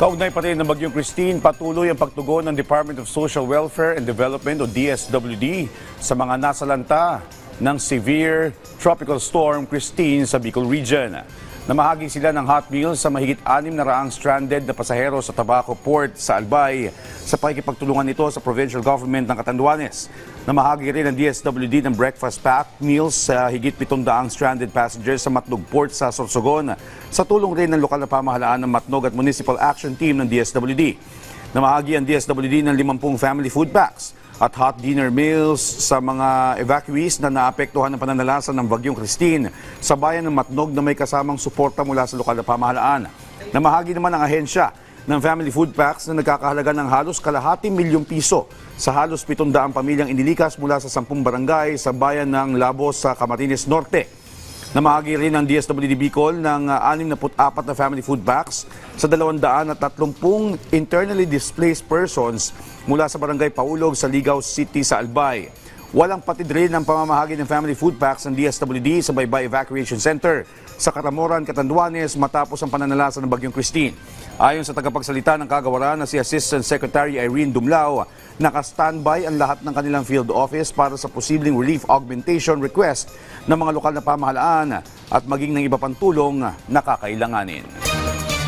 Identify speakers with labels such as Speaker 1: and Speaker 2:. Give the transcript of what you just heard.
Speaker 1: Kaugnay pa rin ng Bagyong Christine, patuloy ang pagtugon ng Department of Social Welfare and Development o DSWD sa mga nasalanta ng severe tropical storm Christine sa Bicol Region. Namahagi sila ng hot meals sa mahigit anim na raang stranded na pasahero sa Tabaco Port sa Albay sa pakikipagtulungan nito sa provincial government ng Catanduanes. Namahagi rin ng DSWD ng breakfast pack meals sa higit 700 stranded passengers sa Matnog Port sa Sorsogon sa tulong rin ng lokal na pamahalaan ng Matnog at Municipal Action Team ng DSWD. Namahagi ang DSWD ng 50 family food packs at hot dinner meals sa mga evacuees na naapektuhan ng pananalasan ng Bagyong Christine sa bayan ng Matnog na may kasamang suporta mula sa lokal na pamahalaan. Namahagi naman ang ahensya ng family food packs na nagkakahalaga ng halos kalahating milyong piso sa halos 700 pamilyang inilikas mula sa 10 barangay sa bayan ng Labos sa Camarines Norte. Namahagi rin ng DSWD Bicol ng ah, 64 na family food packs sa 230 internally displaced persons mula sa barangay Paulog sa Ligaw City sa Albay. Walang patid rin ang pamamahagi ng family food packs ng DSWD sa Baybay Evacuation Center sa Katamoran, Catanduanes matapos ang pananalasa ng Bagyong Christine. Ayon sa tagapagsalita ng kagawaran na si Assistant Secretary Irene Dumlao, naka-standby ang lahat ng kanilang field office para sa posibleng relief augmentation request ng mga lokal na pamahalaan at maging ng iba pang tulong na kakailanganin.